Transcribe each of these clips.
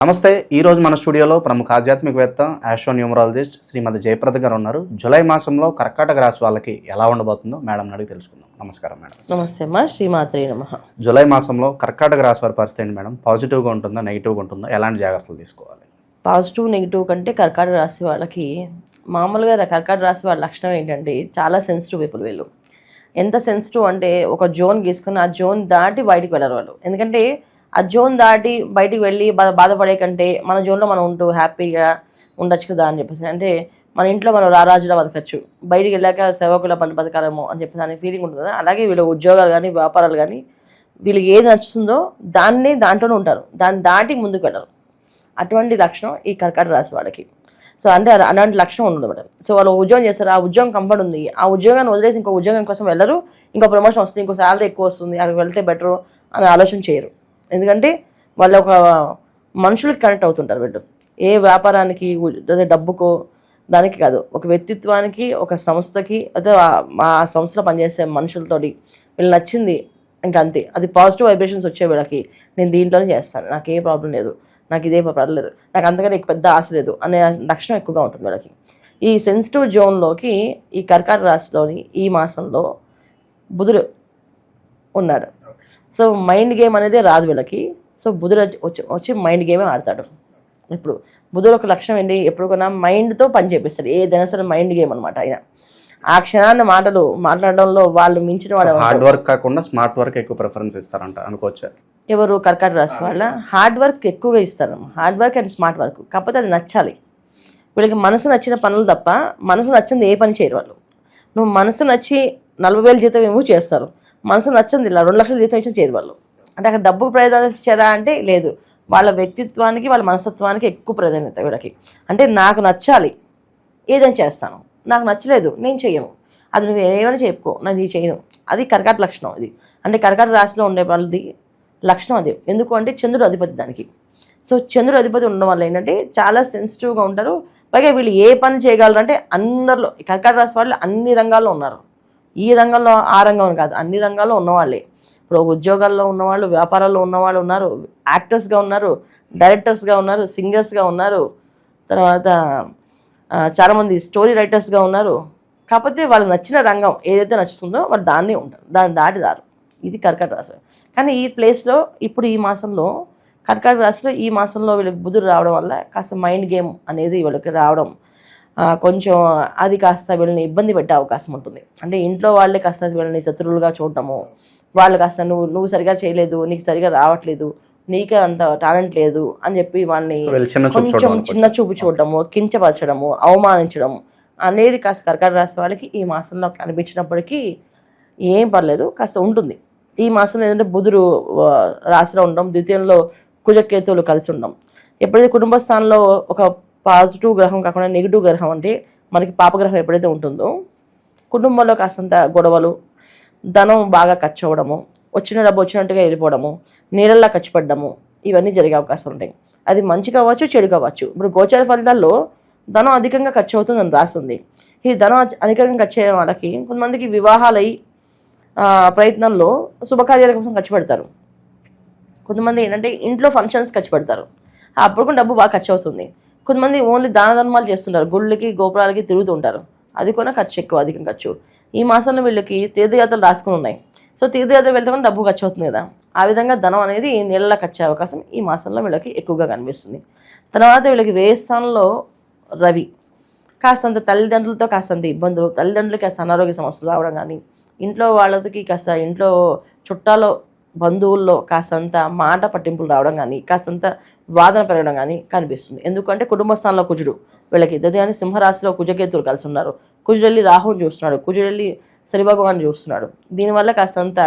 నమస్తే ఈ రోజు మన స్టూడియోలో ప్రముఖ ఆధ్యాత్మికవేత్త ఆస్ట్రో న్యూమరాలజిస్ట్ శ్రీమతి జయప్రద గారు ఉన్నారు. జూలై మాసంలో కర్కాటక రాశి వాళ్ళకి ఎలా ఉండబోతుందో మేడం అడిగి తెలుసుకుందాం. నమస్కారం మేడం. నమస్తే అమ్మా శ్రీమాత్రే నమ. జూలై మాసంలో కర్కాటక రాశి వారి పరిస్థితి ఏంటి మేడం? పాజిటివ్గా ఉంటుందా నెగిటివ్గా ఉంటుందా? ఎలాంటి జాగ్రత్తలు తీసుకోవాలి? పాజిటివ్ నెగిటివ్ కంటే కర్కాటక రాశి వాళ్ళకి మామూలుగా కర్కాటక రాశి వాళ్ళ లక్షణం ఏంటంటే చాలా సెన్సిటివ్ పీపుల్ వీళ్ళు. ఎంత సెన్సిటివ్ అంటే ఒక జోన్ గీసుకుని ఆ జోన్ దాటి బయటికి వెళ్ళరు వాళ్ళు. ఎందుకంటే ఆ జోన్ దాటి బయటికి వెళ్ళి బాధ బాధపడే కంటే మన జోన్లో మనం ఉంటూ హ్యాపీగా ఉండొచ్చు కదా అని చెప్పేసి. అంటే మన ఇంట్లో మనం రారాజులా బతకచ్చు. బయటికి వెళ్ళాక సేవకుల పని బతకాలేమో అని చెప్పేసి అనే ఫీలింగ్ ఉంటుంది కదా. అలాగే వీళ్ళ ఉద్యోగాలు కానీ వ్యాపారాలు కానీ వీళ్ళకి ఏది నచ్చుతుందో దాన్నే దాంట్లోనే ఉంటారు. దాన్ని దాటి ముందుకు వెళ్ళరు. అటువంటి లక్షణం ఈ కర్కట రాశి వాళ్ళకి. సో అంటే అలాంటి లక్షణం ఉండదు మేడం సో వాళ్ళు ఉద్యోగం చేస్తారు. ఆ ఉద్యోగం కంఫర్ట్ ఉంది. ఆ ఉద్యోగాన్ని వదిలేసి ఇంకో ఉద్యోగం కోసం వెళ్ళరు. ఇంకో ప్రమోషన్ వస్తుంది. ఇంకో శాలరీ ఎక్కువ వస్తుంది. అక్కడికి వెళ్తే బెటర్ అని ఆలోచన చేయరు. ఎందుకంటే వాళ్ళు ఒక మనుషులకి కనెక్ట్ అవుతుంటారు వీళ్ళు. ఏ వ్యాపారానికి అదే డబ్బుకో దానికి కాదు. ఒక వ్యక్తిత్వానికి ఒక సంస్థకి అదే ఆ- సంస్థలో పనిచేసే మనుషులతోటి వీళ్ళు నచ్చింది ఇంకా అంతే. అది పాజిటివ్ వైబ్రేషన్స్ వచ్చే వీళ్ళకి నేను దీంట్లోనే చేస్తాను. నాకు ఏ ప్రాబ్లం లేదు. నాకు ఇదే ప్రాబ్లం లేదు. నాకు అంతకన్నా పెద్ద ఆశ లేదు అనే లక్షణం ఎక్కువగా ఉంటుంది వీళ్ళకి. ఈ సెన్సిటివ్ జోన్లోకి ఈ కర్కాటక రాశిలోని ఈ మాసంలో బుధుడు ఉన్నాడు. సో మైండ్ గేమ్ అనేది రాదు వీళ్ళకి. సో బుధుడు వచ్చి- వచ్చి మైండ్ గేమే ఆడతాడు. ఇప్పుడు బుధుడు ఒక లక్ష్యం ఏంటి? ఎప్పుడు కొన్నా మైండ్తో పని చేపిస్తాడు. ఏదైనా సరే మైండ్ గేమ్ అనమాట ఆయన. ఆ క్షణాన్ని మాటలు మాట్లాడడంలో వాళ్ళు మించిన ఎవరు? హార్డ్ వర్క్ కాకుండా స్మార్ట్ వర్క్ ఎక్కువ ప్రిఫరెన్స్ ఇస్తారంట అనుకోవచ్చా? ఎవరు కర్కాటక రాశి వాళ్ళ హార్డ్ వర్క్ ఎక్కువగా ఇస్తారు. Hard work and smart work. కాకపోతే అది నచ్చాలి. వీళ్ళకి మనసు నచ్చిన పనులు తప్ప మనసు నచ్చింది ఏ పని చేయరు వాళ్ళు. నువ్వు మనసు నచ్చి నలభై వేలు జీతం ఏమో చేస్తారు. మనసు నచ్చింది ఇలా రెండు లక్షలు జీతం ఇచ్చిన చేయరు వాళ్ళు. అంటే అక్కడ డబ్బు ప్రయోజనం ఇచ్చారా అంటే లేదు. వాళ్ళ వ్యక్తిత్వానికి వాళ్ళ మనస్తత్వానికి ఎక్కువ ప్రాధాన్యత వీళ్ళకి. అంటే నాకు నచ్చాలి. ఏదైనా చేస్తాను. నాకు నచ్చలేదు. నేను చెయ్యను అది నువ్వు ఏమైనా చెప్పుకో. నేను ఇది చేయను. అది కర్కాట లక్షణం ఇది. అంటే కర్కాట రాశిలో ఉండే వాళ్ళది లక్షణం అది. ఎందుకు అంటే చంద్రుడు అధిపతి దానికి. సో చంద్రుడు అధిపతి ఉండడం వల్ల ఏంటంటే చాలా సెన్సిటివ్గా ఉంటారు. పైగా వీళ్ళు ఏ పని చేయగలరు అంటే అందరిలో ఈ కర్కాట రాశి వాళ్ళు అన్ని రంగాల్లో ఉన్నారు. ఈ రంగంలో ఆ రంగం అని కాదు అన్ని రంగాల్లో ఉన్నవాళ్ళే. ఇప్పుడు ఉద్యోగాల్లో ఉన్నవాళ్ళు వ్యాపారాల్లో ఉన్నవాళ్ళు ఉన్నారు యాక్టర్స్గా ఉన్నారు డైరెక్టర్స్గా ఉన్నారు సింగర్స్గా ఉన్నారు తర్వాత చాలామంది స్టోరీ రైటర్స్గా ఉన్నారు. కాకపోతే వాళ్ళకి నచ్చిన రంగం ఏదైతే నచ్చుతుందో వాళ్ళు దాన్నే ఉంటారు దాన్ని దాటిదారు. ఇది కర్కట రాశి. కానీ ఈ ప్లేస్లో ఇప్పుడు ఈ మాసంలో కర్కట రాశిలో ఈ మాసంలో వీళ్ళకి బుధుడు రావడం వల్ల కాస్త మైండ్ గేమ్ అనేది వీళ్ళకి రావడం కొంచెం అది కాస్త వీళ్ళని ఇబ్బంది పెట్టే అవకాశం ఉంటుంది. అంటే ఇంట్లో వాళ్ళే కాస్త వీళ్ళని శత్రువులుగా చూడటము వాళ్ళు కాస్త నువ్వు నువ్వు సరిగా చేయలేదు నీకు సరిగా రావట్లేదు నీకే అంత టాలెంట్ లేదు అని చెప్పి వాళ్ళని కొంచెం చిన్న చూపు చూడటము కించపరచడము అవమానించడం అనేది కాస్త కర్కాటక రాశి వాళ్ళకి ఈ మాసంలో కనిపించినప్పటికీ ఏం పర్లేదు కాస్త ఉంటుంది. ఈ మాసంలో ఏంటంటే బుధుడు ఆ, రాశిలో ఉండడం ద్వితీయంలో కుజకేతువులు కలిసి ఉండడం ఎప్పుడైతే కుటుంబ స్థానంలో ఒక పాజిటివ్ గ్రహం కాకుండా నెగిటివ్ గ్రహం అంటే మనకి పాపగ్రహం ఎప్పుడైతే ఉంటుందో కుటుంబంలో కాస్తంత గొడవలు ధనం బాగా ఖర్చు అవ్వడము వచ్చిన డబ్బు వచ్చినట్టుగా వెళ్ళిపోవడము నీళ్ళల్లా ఖర్చు పడ్డము ఇవన్నీ జరిగే అవకాశం ఉంటాయి. అది మంచి కావచ్చు చెడు కావచ్చు. ఇప్పుడు గోచార ఫలితాల్లో ధనం అధికంగా ఖర్చు అవుతుందని రాస్తుంది ఈ ధనం అధికంగా ఖర్చు అయ్యే వాళ్ళకి కొంతమందికి వివాహాలై ప్రయత్నంలో శుభకార్యాల కోసం ఖర్చు పెడతారు. కొంతమంది ఏంటంటే ఇంట్లో ఫంక్షన్స్ ఖర్చు పెడతారు. అప్పుడు కూడా డబ్బు బాగా ఖర్చు అవుతుంది. కొంతమంది ఓన్లీ దాన ధర్మాలు చేస్తుంటారు. గుళ్ళకి గోపురాలకి తిరుగుతుంటారు అది కూడా ఖర్చు ఎక్కువ అధికం ఖర్చు. ఈ మాసంలో వీళ్ళకి తీర్థయాత్రలు రాసుకుని ఉన్నాయి. సో తీర్థయాత్ర వెళ్తే కూడా డబ్బు ఖర్చు అవుతుంది కదా. ఆ విధంగా ధనం అనేది నీళ్ళ ఖర్చు అవకాశం ఈ మాసంలో వీళ్ళకి ఎక్కువగా కనిపిస్తుంది. తర్వాత వీళ్ళకి వేయ స్థానంలో రవి. కాస్తంత తల్లిదండ్రులతో కాస్తంత ఇబ్బందులు తల్లిదండ్రులకి కాస్త అనారోగ్య సమస్యలు రావడం కానీ ఇంట్లో వాళ్ళకి కాస్త ఇంట్లో చుట్టాలో బంధువుల్లో కాస్తంత మాట పట్టింపులు రావడం కానీ కాస్తంత వాదన పెరగడం కానీ కనిపిస్తుంది. ఎందుకంటే కుటుంబ స్థానంలో కుజుడు వీళ్ళకి కానీ సింహరాశిలో కుజకేతులు కలిసి ఉన్నారు. కుజుడెళ్ళి రాహుని చూస్తున్నాడు కుజుడెళ్ళి శని భగవాన్ చూస్తున్నాడు. దీనివల్ల కాస్తంత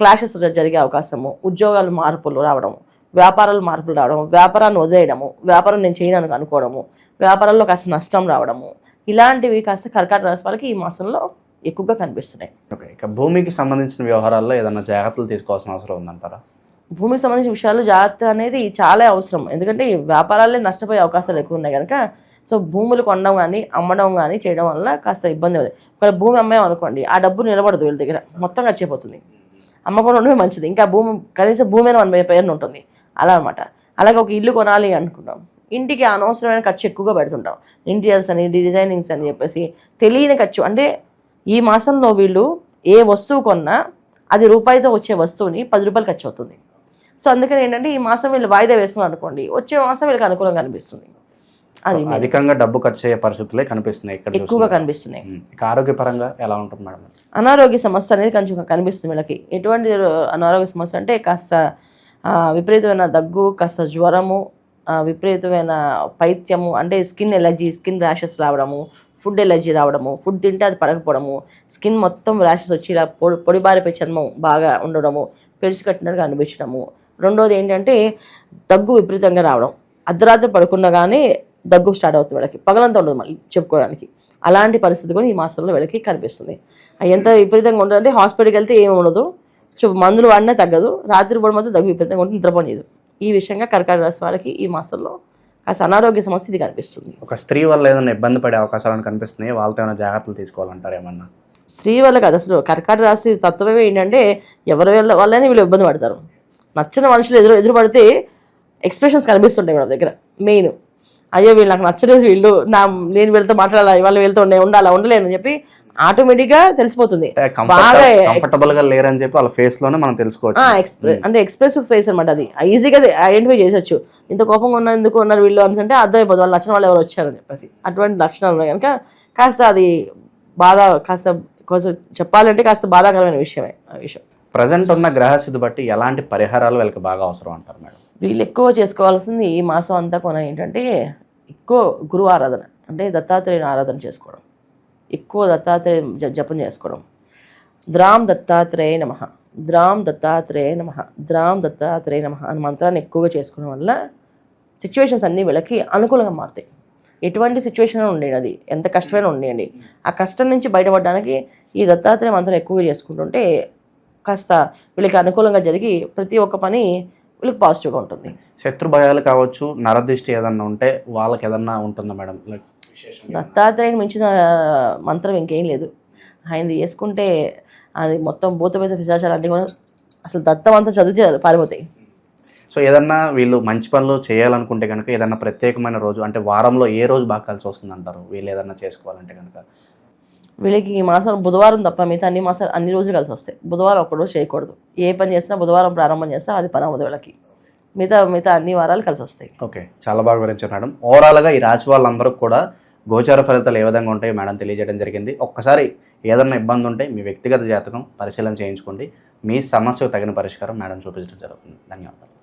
క్లాషెస్ జరిగే అవకాశము ఉద్యోగాలు మార్పులు రావడము వ్యాపారాలు మార్పులు రావడం వ్యాపారాన్ని వదిలేయడము వ్యాపారం నేను చేయడానికి అనుకోవడము వ్యాపారాల్లో కాస్త నష్టం రావడము ఇలాంటివి కాస్త కర్కాటక రాశి వాళ్ళకి ఈ మాసంలో ఎక్కువగా కనిపిస్తున్నాయి. ఓకే ఇక భూమికి సంబంధించిన వ్యవహారాల్లో ఏదైనా జాగ్రత్తలు తీసుకోవాల్సిన అవసరం ఉందంటారా? భూమికి సంబంధించిన విషయాలు జాగ్రత్త అనేది చాలా అవసరం. ఎందుకంటే వ్యాపారాలే నష్టపోయే అవకాశాలు ఎక్కువ ఉన్నాయి కనుక సో భూములు కొనడం కానీ అమ్మడం కానీ చేయడం వల్ల కాస్త ఇబ్బంది అవుతుంది. ఒకవేళ భూమి అమ్మాం అనుకోండి ఆ డబ్బు నిలబడదు వీళ్ళ దగ్గర. మొత్తం ఖర్చయిపోతుంది అమ్మకుండా ఉండడమే మంచిది. ఇంకా భూమి కనీసం భూమి అయినా మన పేరున ఉంటుంది. అలా అనమాట అలాగే ఒక ఇల్లు కొనాలి అనుకుంటాం. ఇంటికి అనవసరమైన ఖర్చు ఎక్కువగా పెడుతుంటాం. ఇంటీరియర్స్ అని డిజైనింగ్స్ అని చెప్పేసి తెలియని ఖర్చు. అంటే ఈ మాసంలో వీళ్ళు ఏ వస్తువు కొన్నా అది రూపాయితో వచ్చే వస్తువుని పది రూపాయలు ఖర్చు అవుతుంది సో అందుకని ఏంటంటే ఈ మాసం వీళ్ళు వాయిదా వేస్తున్నారు అనుకోండి వచ్చే మాసం వీళ్ళకి అనుకూలంగా అనిపిస్తుంది. అది అధికంగా డబ్బు ఖర్చు అయ్యే పరిస్థితులే కనిపిస్తున్నాయి ఇక్కడ ఎక్కువగా కనిపిస్తున్నాయి. ఆరోగ్యపరంగా ఎలా ఉంటుంది మేడం? అనారోగ్య సమస్య అనేది కొంచెం కనిపిస్తుంది వీళ్ళకి. ఎటువంటి అనారోగ్య సమస్య అంటే కాస్త ఆ, విపరీతమైన దగ్గు కాస్త జ్వరము ఆ, విపరీతమైన పైత్యము అంటే స్కిన్ ఎలర్జీ స్కిన్ ర్యాషెస్ రావడము ఫుడ్ ఎలర్జీ రావడము ఫుడ్ తింటే అది పడకపోవడము స్కిన్ మొత్తం ర్యాషెస్ వచ్చి ఇలా పొడి పొడిబారిపోయి చర్మం బాగా ఉండడము పెడిచి కట్టినట్టుగా అనిపించడము. రెండోది ఏంటంటే దగ్గు విపరీతంగా రావడం. అర్ధరాత్రి పడుకున్నా కానీ దగ్గు స్టార్ట్ అవుతుంది వీళ్ళకి. పగలంతా ఉండదు మళ్ళీ చెప్పుకోవడానికి. అలాంటి పరిస్థితి కూడా ఈ మాసంలో వీళ్ళకి కనిపిస్తుంది. ఎంత విపరీతంగా ఉంటుందంటే హాస్పిటల్కి వెళ్తే ఏమి ఉండదు. చూ మందులు వాడినా తగ్గదు. రాత్రి పూట మాత్రం దగ్గు విపరీతంగా ఉంటుంది నిద్రపోలేదు ఈ విషయంగా కర్కాటక రాశి వాళ్ళకి ఈ మాసంలో కాస్త అనారోగ్య సమస్య ఇది కనిపిస్తుంది. ఒక స్త్రీ వల్ల ఏదైనా ఇబ్బంది పడే అవకాశాలు కనిపిస్తున్నాయి? వాళ్ళతో ఏమైనా జాగ్రత్తలు తీసుకోవాలంటారు ఏమన్నా? స్త్రీ వల్ల కాదు అసలు కర్కాటక రాశి తత్వమే ఏంటంటే ఎవరి వల్ల వల్లనే వీళ్ళు ఇబ్బంది పడతారు. నచ్చిన మనుషులు ఎదురు ఎదురు పడితే ఎక్స్ప్రెషన్స్ కనిపిస్తుంటాయి వాళ్ళ దగ్గర మెయిన్ అయ్యో వీళ్ళు నాకు నచ్చలేదు వీళ్ళు నా నేను వీళ్ళతో మాట్లాడాలి వాళ్ళ వీళ్ళతో ఉండే ఉండాలా ఉండలేను అని చెప్పి ఆటోమేటిక్గా తెలిసిపోతుంది. బాగా కంఫర్టబుల్గా లేరని చెప్పి వాళ్ళ ఫేస్లోనే మనం తెలుసుకోవచ్చు. అంటే ఎక్స్ప్రెసివ్ ఫేస్ అనమాట అది. ఈజీగా ఐడెంటిఫై చేసొచ్చు ఇంత కోపంగా ఉన్నారు ఎందుకు ఉన్నారు వీళ్ళు అని అంటే అర్థమైపోతుంది వాళ్ళు నచ్చిన వాళ్ళు ఎవరు వచ్చారని చెప్పేసి. అటువంటి లక్షణాలు ఉన్నాయి కనుక కాస్త అది బాధ కాస్త కొంచెం చెప్పాలంటే కాస్త బాధాకరమైన విషయమే ఆ విషయం. ప్రజెంట్ ఉన్న గ్రహస్థితి బట్టి ఎలాంటి పరిహారాలు వీళ్ళకి బాగా అవసరం అంటారు మేడం? వీళ్ళు ఎక్కువ చేసుకోవాల్సింది ఈ మాసం అంతా కొన ఏంటంటే ఎక్కువ గురువు ఆరాధన అంటే దత్తాత్రేయుని ఆరాధన చేసుకోవడం ఎక్కువ దత్తాత్రేయ జ- జపం చేసుకోవడం. ద్రాం దత్తాత్రేయ నమ ద్రాం దత్తాత్రేయ నమ ద్రాం దత్తాత్రేయ నమ అనే మంత్రాన్ని ఎక్కువగా చేసుకోవడం వల్ల సిచ్యువేషన్స్ అన్నీ వీళ్ళకి అనుకూలంగా మారుతాయి. ఎటువంటి సిచ్యువేషన్ ఉండేది అది ఎంత కష్టమైనా ఉండేయండి ఆ కష్టం నుంచి బయటపడడానికి ఈ దత్తాత్రేయ మంత్రం ఎక్కువగా చేసుకుంటుంటే కాస్త వీళ్ళకి అనుకూలంగా జరిగి ప్రతి ఒక్క పని వీళ్ళకి పాజిటివ్గా ఉంటుంది. శత్రు భయాలు కావచ్చు నరదిష్టి ఏదన్నా ఉంటే వాళ్ళకి ఏదన్నా ఉంటుందా మేడం? లైక్ దత్తాత్రేయుని మించిన మంత్రం ఇంకేం లేదు. ఆయనది చేసుకుంటే అది మొత్తం భూతపేత పిశాచాలు అన్నీ కూడా అసలు దత్త మంత్రం చదివితే పారిపోతాయి. సో ఏదన్నా వీళ్ళు మంచి పనులు చేయాలనుకుంటే కనుక ఏదన్నా ప్రత్యేకమైన రోజు అంటే వారంలో ఏ రోజు బాగా కలిసి వస్తుంది అంటారు వీళ్ళు ఏదన్నా చేసుకోవాలంటే కనుక వీళ్ళకి ఈ మాసం బుధవారం తప్ప మిగతా అన్ని మాసాలు అన్ని రోజులు కలిసి వస్తాయి. బుధవారం ఒక్కరోజు చేయకూడదు. ఏ పని చేసినా బుధవారం ప్రారంభం చేస్తే అది పని అవ్వదు వీళ్ళకి. మిగతా మిగతా అన్ని వారాలు కలిసి వస్తాయి. ఓకే. చాలా బాగా వివరించారు మేడం. ఓవరాల్గా ఈ రాశి వాళ్ళందరూ కూడా గోచార ఫలితాలు ఏ విధంగా ఉంటాయో మేడం తెలియజేయడం జరిగింది. ఒక్కసారి ఏదన్నా ఇబ్బంది ఉంటే మీ వ్యక్తిగత జాతకం పరిశీలన చేయించుకోండి. మీ సమస్యకు తగిన పరిష్కారం మేడం చూపించడం జరుగుతుంది. ధన్యవాదాలు.